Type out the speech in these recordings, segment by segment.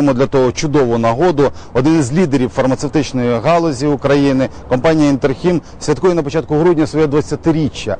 Маємо для того чудову нагоду. Один із лідерів фармацевтичної галузі України, компанія Інтерхім, святкує на початку грудня своє 20-річчя.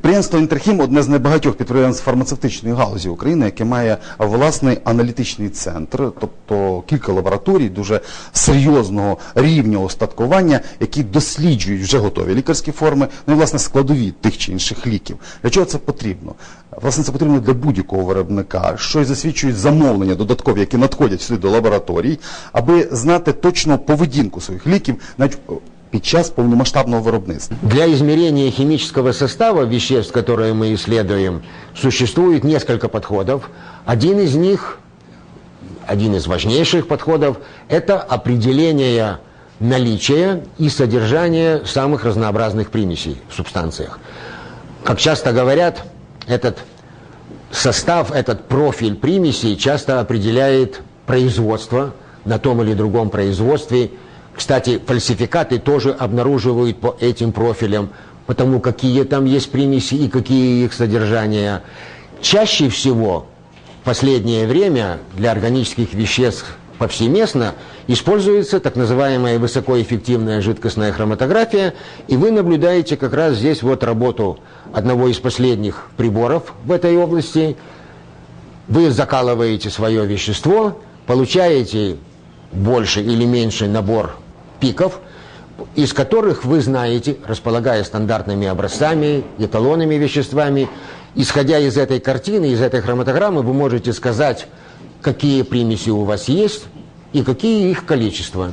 Підприємство Інтерхім одне з небагатьох підприємств фармацевтичної галузі України, яке має власний аналітичний центр, тобто кілька лабораторій дуже серйозного рівня остаткування, які досліджують вже готові лікарські форми, ну і власне складові тих чи інших ліків. Для чого це потрібно? Власне, це потрібно для будь-якого виробника, що й засвідчують замовлення додаткові, які надходять сюди до лабораторій, аби знати точно поведінку своїх ліків, навіть під час повномасштабного виробництва. Для измерения химического состава веществ, которые мы исследуем, существует несколько подходов. Один из них, один из важнейших подходов, это определение наличия и содержания самых разнообразных примесей в субстанциях. Как часто говорят, этот состав, этот профиль примесей часто определяет производство на том или другом производстве. Кстати, фальсификаты тоже обнаруживают по этим профилям, потому какие там есть примеси и какие их содержания. Чаще всего в последнее время для органических веществ повсеместно используется так называемая высокоэффективная жидкостная хроматография, и вы наблюдаете как раз здесь вот работу одного из последних приборов в этой области. Вы закалываете свое вещество, получаете больше или меньше набор пиков, из которых вы знаете, располагая стандартными образцами, эталонными веществами, исходя из этой картины, из этой хроматограммы, вы можете сказать, какие примеси у вас есть и какие их количество.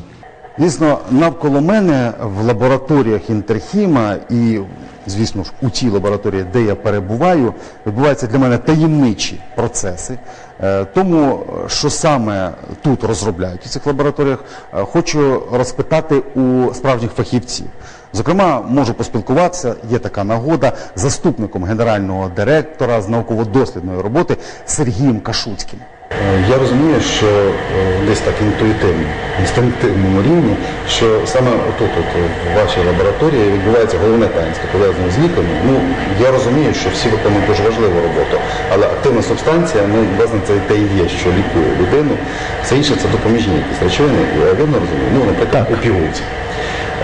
Звісно, навколо мене в лабораторіях Інтерхіма і, звісно ж, у тій лабораторії, де я перебуваю, відбуваються для мене таємничі процеси. Е, Тому, е, що саме тут розробляють у цих лабораторіях, е, хочу розпитати у справжніх фахівців. Зокрема, можу поспілкуватися, є така нагода, заступником генерального директора з науково-дослідної роботи Сергієм Кашуцьким. Е, Я розумію, що е, десь так інтуїтивно, інстинктивному рівні, що саме отут, от, в вашій лабораторії відбувається головне таїнство, пов'язане з ліками. Ну, я розумію, що всі виконують дуже важливу роботу, але активна субстанція, ну, власне, це те і є, що лікує людину. Все інше це допоміжні якісь речовини, я вірно розумію, ну, наприклад.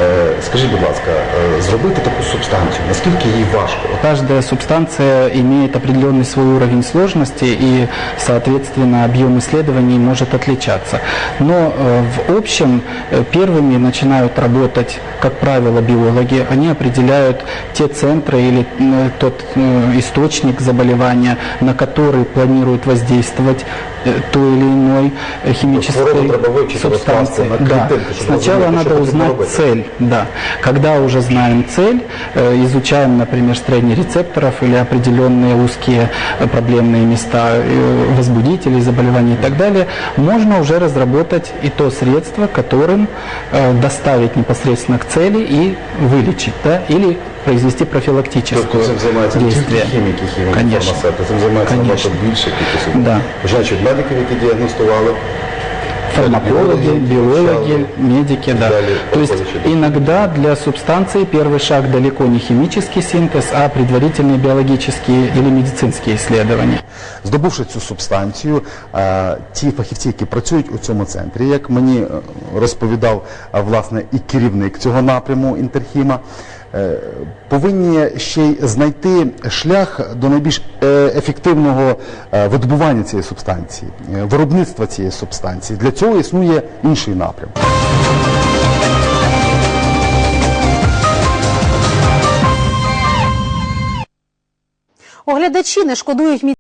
Е, Скажіть, будь ласка, е, зробити таку субстанцію, наскільки їй важко? От Каждая субстанция имеет определенный свой уровень сложности и, соответственно, объем исследований может отличаться. Но э, в общем э, первыми начинают работать, как правило, биологи. Они определяют те центры или э, тот э, источник заболевания, на который планируют воздействовать э, той или иной э, химической хворобу треба вивчити, субстанции. розкласти на Да. клітинки, щоб Сначала розуміти, що надо потрібно узнать робити. цель цель, да. Когда уже знаем цель, э, изучаем, например, строение рецепторов или определенные узкие э, проблемные места, э, возбудителей заболеваний и так далее, можно уже разработать и то средство, которым э, доставить непосредственно к цели и вылечить, да, или произвести профилактическое Тобто цим займаються не тільки действие. хіміки, хіміки, Конечно. фармацевти, цим займається Конечно. набагато більше кількість людей. Да. Починаючи від медиків, які діагностували, Фармакологи, биологи, медики, да. далее То есть подходящие. иногда для субстанции первый шаг далеко не химический синтез, а предварительные биологические или медицинские исследования. Здобувши цю субстанцію, е, ті фахівці, які працюють у цьому центрі, як мені е, розповідав е, власне і керівник цього напряму Інтерхіма, е, Повинні ще й знайти шлях до найбільш е, ефективного е, видобування цієї субстанції, е, виробництва цієї субстанції. Для цього існує інший напрям. Оглядачі не шкодують